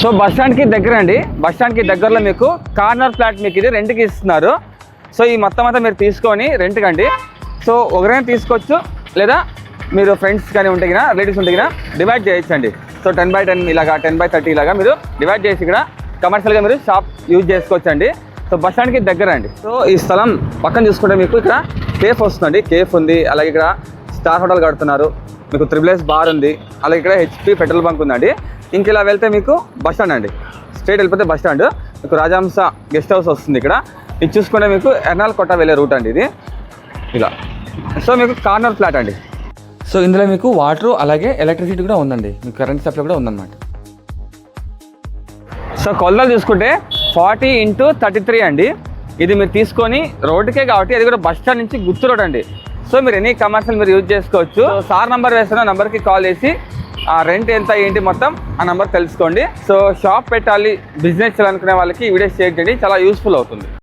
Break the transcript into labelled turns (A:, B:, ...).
A: So bus స్టాండ్కి దగ్గర అండి. బస్ స్టాండ్కి దగ్గరలో మీకు కార్నర్ ఫ్లాట్ మీకు ఇది రెంట్కి ఇస్తున్నారు. సో ఈ మొత్తం అంతా మీరు తీసుకొని రెంట్కి అండి. సో ఒకరైనా తీసుకోవచ్చు. లేదా మీరు ఫ్రెండ్స్ కానీ ఉంటే కదా రిలేటివ్స్ ఉంటే కదా డివైడ్ చేయొచ్చండి సో టెన్ బై టెన్ ఇలాగా టెన్ బై థర్టీ ఇలాగా మీరు డివైడ్ చేసి ఇక్కడ కమర్షియల్గా మీరు షాప్ యూజ్ చేసుకోవచ్చండి. సో బస్ స్టాండ్కి దగ్గర అండి. సో ఈ స్థలం పక్కన చూసుకుంటే మీకు ఇక్కడ కేఫ్ వస్తుందండి. కేఫ్ ఉంది. అలాగే ఇక్కడ స్టార్ హోటల్ కడుతున్నారు. మీకు త్రిబుల్ బార్ ఉంది. అలాగే ఇక్కడ హెచ్పి పెట్రోల్ బంక్ ఉందండి. ఇంక ఇలా వెళ్తే మీకు బస్ స్టాండ్ అండి. స్ట్రైట్ వెళ్ళిపోతే బస్ స్టాండ్ మీకు రాజాంస గెస్ట్ హౌస్ వస్తుంది ఇక్కడ. ఇది చూసుకుంటే మీకు ఎర్నాల్ కొట్ట వెళ్ళే రూట్ అండి ఇది. ఇలా. సో మీకు కార్నర్ ఫ్లాట్ అండి. సో ఇందులో మీకు వాటర్ అలాగే ఎలక్ట్రిసిటీ కూడా ఉందండి. మీకు కరెంట్ సప్లై కూడా ఉందన్నమాట. సో కొలతలు చూసుకుంటే ఫార్టీ ఇంటూ థర్టీ త్రీ అండి. ఇది మీరు తీసుకొని రోడ్డుకే కాబట్టి అది కూడా బస్ స్టాండ్ నుంచి గుర్తు రోడ్ అండి. సో మీరు ఎనీ కమర్షియల్ మీరు యూజ్ చేసుకోవచ్చు. సార్ నంబర్ వేస్తున్న నెంబర్కి కాల్ చేసి ఆ రెంట్ ఎంత ఏంటి మొత్తం ఆ నెంబర్ తెలుసుకోండి. సో షాప్ పెట్టాలి బిజినెస్ చేయాలనుకునే వాళ్ళకి ఈ వీడియో షేర్ చేయండి చాలా యూస్ఫుల్ అవుతుంది.